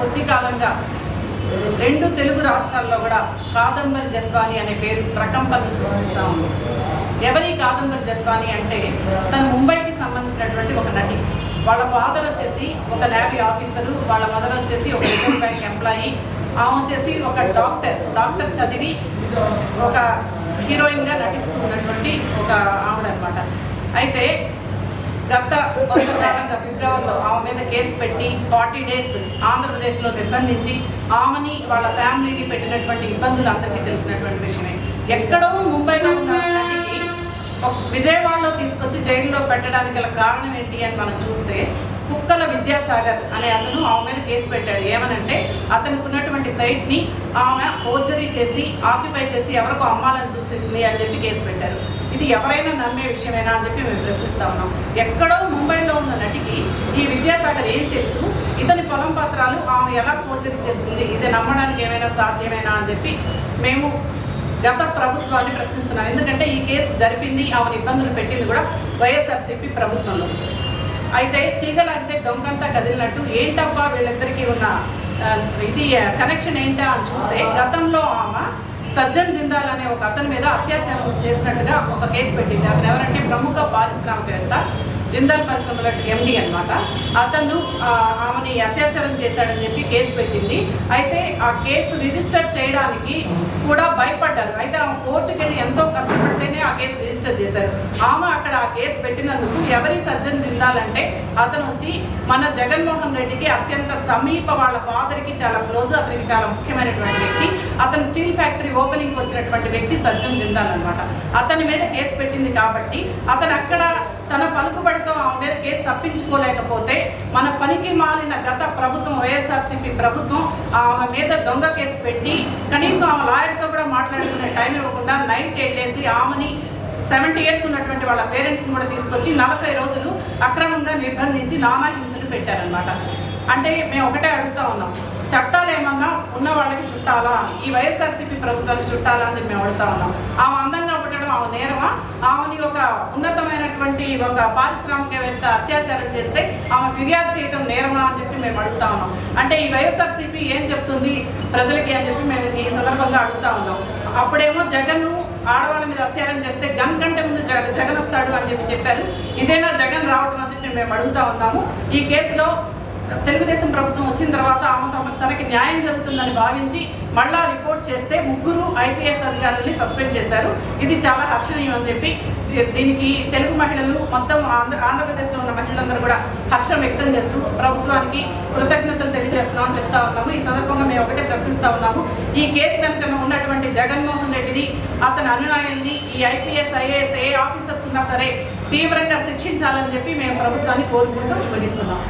కొద్ది కాలంగా రెండు తెలుగు రాష్ట్రాల్లో కూడా కాదంబరి జత్వాని అనే పేరు ప్రకంపనలు సృష్టిస్తూ ఉంది. ఎవరి కాదంబరి జత్వాని అంటే తను ముంబైకి సంబంధించినటువంటి ఒక నటి. వాళ్ళ ఫాదర్ వచ్చేసి ఒక నేవీ ఆఫీసరు వాళ్ళ మదర్ వచ్చేసి ఒక రిజర్వ్ బ్యాంక్ ఎంప్లాయీ ఆమె వచ్చేసి ఒక డాక్టర్ డాక్టర్ చదివి ఒక హీరోయిన్గా నటిస్తూ ఉన్నటువంటి ఒక ఆవిడనమాట. అయితే గత కొంతకాలంగా ఫిబ్రవరిలో ఆమె మీద కేసు పెట్టి ఫార్టీ డేస్ ఆంధ్రప్రదేశ్లో నిర్బంధించి ఆమెని వాళ్ళ ఫ్యామిలీని పెట్టినటువంటి ఇబ్బందులు అందరికీ తెలిసినటువంటి విషయమే. ఎక్కడో ముంబైలో ఉన్న విజయవాడలో తీసుకొచ్చి జైల్లో పెట్టడానికి గల కారణం ఏంటి అని మనం చూస్తే కుక్కల విద్యాసాగర్ అనే అతను ఆమె మీద కేసు పెట్టాడు. ఏమనంటే అతనికి ఉన్నటువంటి సైట్ని ఆమె ఫోర్జరీ చేసి ఆక్యుపై చేసి ఎవరికో అమ్మాలని చూసింది అని చెప్పి కేసు పెట్టారు. ఇది ఎవరైనా నమ్మే విషయమేనా అని చెప్పి మేము ప్రశ్నిస్తా ఉన్నాం. ఎక్కడో ముంబైలో ఉన్న నటికి ఈ విద్యాసాగర్ ఏం తెలుసు? ఇతని పొలం పత్రాలు ఆమె ఎలా ఫోర్జరీ చేస్తుంది? ఇది నమ్మడానికి ఏమైనా సాధ్యమేనా అని చెప్పి మేము గత ప్రభుత్వాన్ని ప్రశ్నిస్తున్నాం. ఎందుకంటే ఈ కేసు జరిపింది ఆమెను ఇబ్బందులు పెట్టింది కూడా వైఎస్ఆర్సీపీ ప్రభుత్వంలో. అయితే తీగలాగితే దొంగంతా కదిలినట్టు ఏంటబ్బా వీళ్ళిద్దరికీ ఉన్న ఇది కనెక్షన్ ఏంటా అని చూస్తే గతంలో ఆమె సజ్జన్ జిందాల్ అనే ఒక అతని మీద అత్యాచారం చేసినట్టుగా ఒక కేసు పెట్టింది. అతను ఎవరంటే ప్రముఖ పారిశ్రామికవేత్త. జిందాల్ పరిశ్రమల ఎండి అన్నమాట. అతను ఆమెని అత్యాచారం చేశాడని చెప్పి కేసు పెట్టింది. అయితే ఆ కేసు రిజిస్టర్ చేయడానికి కూడా భయపడ్డారు. అయితే ఆమె కోర్టుకి వెళ్ళి ఎంతో కష్టపడితేనే ఆ కేసు రిజిస్టర్ చేశారు. ఆమె అక్కడ ఆ కేసు పెట్టినందుకు ఎవరి సజ్జన్ జిందాలంటే అతను వచ్చి మన జగన్మోహన్ రెడ్డికి అత్యంత సమీప వాళ్ళ ఫాదర్కి చాలా క్లోజ్ అతనికి చాలా ముఖ్యమైనటువంటి వ్యక్తి. అతను స్టీల్ ఫ్యాక్టరీ ఓపెనింగ్ వచ్చినటువంటి వ్యక్తి సజ్జన్ జిందాల్ అనమాట అతని మీద కేసు పెట్టింది కాబట్టి అతను అక్కడ తన పలుకుబడితో ఆమె మీద కేసు తప్పించుకోలేకపోతే మన పనికి మాలిన గత ప్రభుత్వం వైఎస్ఆర్సీపీ ప్రభుత్వం ఆమె మీద దొంగ కేసు పెట్టి కనీసం ఆమె లాయర్తో కూడా మాట్లాడుకునే టైం ఇవ్వకుండా నైట్ వెళ్ళేసి ఆమెని సెవెంటీ ఇయర్స్ ఉన్నటువంటి వాళ్ళ పేరెంట్స్ని కూడా తీసుకొచ్చి నలభై రోజులు అక్రమంగా నిర్బంధించి నానా హింసలు పెట్టారనమాట అంటే మేము ఒకటే అడుగుతా ఉన్నాం చట్టాలు ఏమన్నా ఉన్న వాళ్ళకి చుట్టాలా? ఈ వైఎస్ఆర్సీపీ ప్రభుత్వానికి చుట్టాలా అని మేము అడుగుతా ఉన్నాం. ఆమె అందంగా ఆమె నేరమా? ఆమెని ఒక ఉన్నతమైనటువంటి ఒక పారిశ్రామికవేత్త అత్యాచారం చేస్తే ఆమె ఫిర్యాదు చేయడం నేరమా అని చెప్పి మేము అడుగుతా ఉన్నాం. అంటే ఈ వైఎస్ఆర్సీపీ ఏం చెప్తుంది? ప్రజలకి అని చెప్పి మేము ఈ సందర్భంగా అడుగుతా ఉన్నాం. అప్పుడేమో జగన్ ఆడవాళ్ళ మీద అత్యాచారం చేస్తే గన్ కంటే ముందు జగ జగన్ వస్తాడు అని చెప్పి చెప్పారు. ఇదేనా జగన్ రావటం అని చెప్పి మేము అడుగుతా ఉన్నాము. ఈ కేసులో తెలుగుదేశం ప్రభుత్వం వచ్చిన తర్వాత ఆమె తమ తనకి న్యాయం జరుగుతుందని భావించి మళ్ళా రిపోర్ట్ చేస్తే ముగ్గురు ఐపీఎస్ అధికారుల్ని సస్పెండ్ చేశారు. ఇది చాలా హర్షణీయం అని చెప్పి దీనికి తెలుగు మహిళలు మొత్తం ఆంధ్ర ఆంధ్రప్రదేశ్లో ఉన్న మహిళలందరూ కూడా హర్షం వ్యక్తం చేస్తూ ప్రభుత్వానికి కృతజ్ఞతలు తెలియజేస్తున్నామని చెప్తా ఉన్నాము. ఈ సందర్భంగా మేము ఒకటే ప్రశ్నిస్తా ఉన్నాము. ఈ కేసు వెనుక ఉన్నటువంటి జగన్మోహన్ రెడ్డిని అతని అనునాయుల్ని ఈ ఐపీఎస్ ఐఏఎస్ ఏ ఆఫీసర్స్ ఉన్నా సరే తీవ్రంగా శిక్షించాలని చెప్పి మేము ప్రభుత్వాన్ని కోరుకుంటూ ముగిస్తున్నాం